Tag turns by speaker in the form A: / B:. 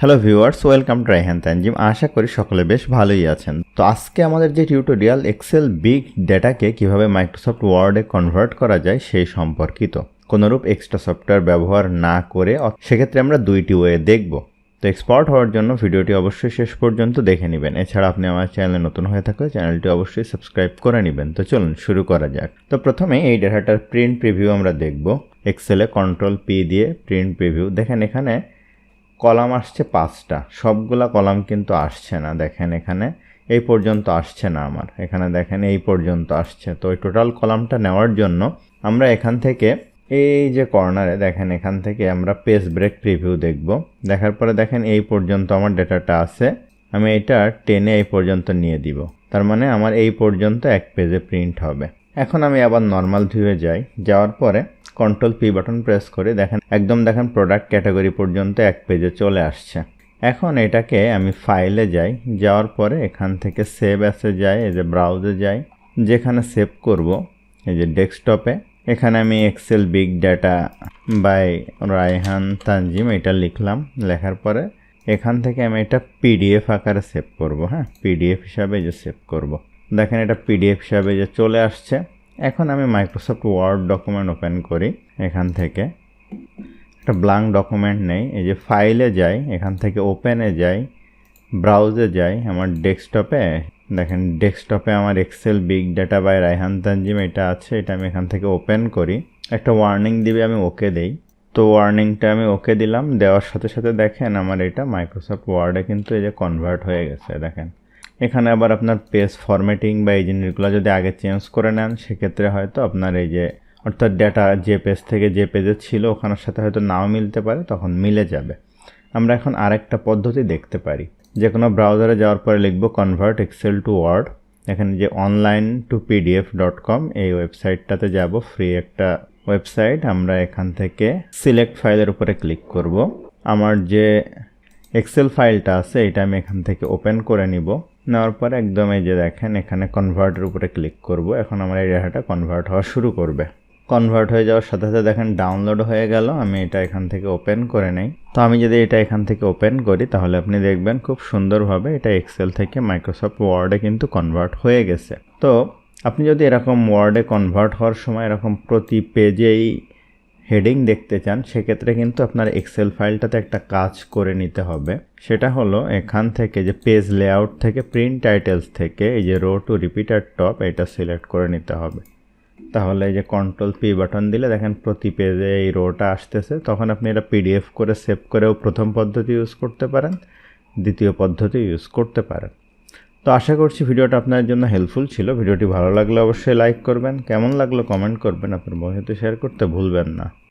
A: Hello viewers welcome to Raihan Tanjim আশা করি সকলে বেশ ভালোই আছেন। তো আজকে আমাদের যে টিউটোরিয়াল এক্সেল বিগ ডেটাকে কীভাবে মাইক্রোসফট ওয়ার্ডে কনভার্ট করা যায় সেই সম্পর্কিত। কোনোরূপ এক্সট্রা সফটওয়্যার ব্যবহার না করে সেক্ষেত্রে আমরা দুইটি ওয়ে দেখব। তো এক্সপার্ট হওয়ার জন্য ভিডিওটি অবশ্যই শেষ পর্যন্ত দেখে নেবেন। এছাড়া আপনি আমার চ্যানেলে নতুন হয়ে থাকলে চ্যানেলটি অবশ্যই সাবস্ক্রাইব করে নেবেন। তো চলুন শুরু করা যাক। তো প্রথমে এই ডেটাটার প্রিন্ট প্রিভিউ আমরা দেখব। এক্সেলে কন্ট্রোল পি দিয়ে প্রিন্ট প্রিভিউ দেখেন এখানে কলাম আসছে পাঁচটা। সবগুলা কলাম কিন্তু আসছে না। দেখেন এখানে এই পর্যন্ত আসছে না আমার। এখানে দেখেন এই পর্যন্ত আসছে। তো এই টোটাল কলামটা নেওয়ার জন্য আমরা এখান থেকে এই যে কর্নারে দেখেন এখান থেকে আমরা পেজ ব্রেক প্রিভিউ দেখব। দেখার পরে দেখেন এই পর্যন্ত আমার ডেটাটা আছে। আমি এটা টেনে এই পর্যন্ত নিয়ে দিব। তার মানে আমার এই পর্যন্ত এক পেজে প্রিন্ট হবে। এখন আমি আবার নর্মাল ভিউয়ে যাই। যাওয়ার পরে কন্ট্রোল পি বাটন প্রেস করে দেখেন, একদম দেখেন প্রোডাক্ট ক্যাটাগরি পর্যন্ত এক পেজে চলে আসছে। এখন এটাকে আমি ফাইলে যাই, যাওয়ার পরে এখান থেকে সেভ অ্যাসে যাই, এই যে ব্রাউজে যাই, যেখানে সেভ করব, এই যে ডেস্কটপে এখানে আমি Excel big data by Raihan Tanjim এটা লিখলাম, লেখার পরে এখান থেকে আমি এটা পিডিএফ আকারে সেভ করব হ্যাঁ? পিডিএফ হিসাবে যে সেভ করব। দেখেন এটা পিডিএফ হিসাবে যে চলে আসছে। এখন আমি মাইক্রোসফট ওয়ার্ড ডকুমেন্ট ওপেন করি এখান থেকে। একটা ব্লাঙ্ক ডকুমেন্ট নেই, এই যে ফাইলে যাই, এখান থেকে ওপেনে যাই ব্রাউজে যাই, আমার ডেস্কটপে দেখেন ডেস্কটপে আমার Excel big data by Raihan Tanjim এটা আছে, এটা আমি এখান থেকে ওপেন করি। একটা ওয়ার্নিং দিবে, আমি ওকে দেই। তো ওয়ার্নিংটা আমি ওকে দিলাম, দেওয়ার সাথে সাথে দেখেন আমার এটা মাইক্রোসফট ওয়ার্ডে কিন্তু এই যে কনভার্ট হয়ে গেছে, দেখেন। এখানে আবার আপনার পেজ ফরম্যাটিং বা এই জিনিসগুলো যদি আগে চেঞ্জ করে নেন, সেক্ষেত্রে হয়তো আপনার এই যে, অর্থাৎ ডেটা যে পেজ থেকে যে পেজে ছিল, ওখানের সাথে হয়তো নাও মিলতে পারে, তখন মিলে যাবে। আমরা এখন আরেকটা পদ্ধতি দেখতে পারি। যে কোনো ব্রাউজারে যাওয়ার পরে লিখব কনভার্ট এক্সেল টু ওয়ার্ড এখানে যে online to PDF dot com এই ওয়েবসাইটটাতে যাব। ফ্রি একটা ওয়েবসাইট আমরা এখান থেকে সিলেক্ট ফাইলের উপরে ক্লিক করব। আমার যে এক্সেল ফাইলটা আছে এটা আমি এখান থেকে ওপেন করে নিব। নেওয়ার পর একদম এই যে দেখেন, এখানে কনভার্টের উপরে ক্লিক করব। এখন আমার এই ডেটাটা কনভার্ট হওয়া শুরু করবে। কনভার্ট হয়ে যাওয়ার সাথে সাথে দেখেন ডাউনলোড হয়ে গেল। আমি এটা এখান থেকে ওপেন করে নেই। তো আমি যদি এটা এখান থেকে ওপেন করি, তাহলে আপনি দেখবেন খুব সুন্দরভাবে এটা এক্সেল থেকে মাইক্রোসফট ওয়ার্ডে কিন্তু কনভার্ট হয়ে গেছে। তো আপনি যদি এরকম ওয়ার্ডে কনভার্ট হওয়ার সময় এরকম প্রতি পেজেই হেডিং দেখতে চান, সেক্ষেত্রে কিন্তু আপনার এক্সেল ফাইলটাতে একটা কাজ করে নিতে হবে। সেটা হলো এখান থেকে যে পেজ লেআউট থেকে প্রিন্ট টাইটেলস থেকে, এই যে row to repeat at top এটা সিলেক্ট করে নিতে হবে। তাহলে এই যে কন্ট্রোল পি বাটন দিলে দেখেন প্রতি পেজে এই রোটা আসতেছে। তখন আপনি এটা পিডিএফ করে সেভ করেও প্রথম পদ্ধতি ইউজ করতে পারেন, দ্বিতীয় পদ্ধতি ইউজ করতে পারেন। তো আশা করছি ভিডিওটা আপনার জন্য হেল্পফুল ছিল। ভিডিওটি ভালো লাগলে অবশ্যই লাইক করবেন। কেমন লাগল কমেন্ট করবেন আপনার বন্ধুদের শেয়ার করতে ভুলবেন না।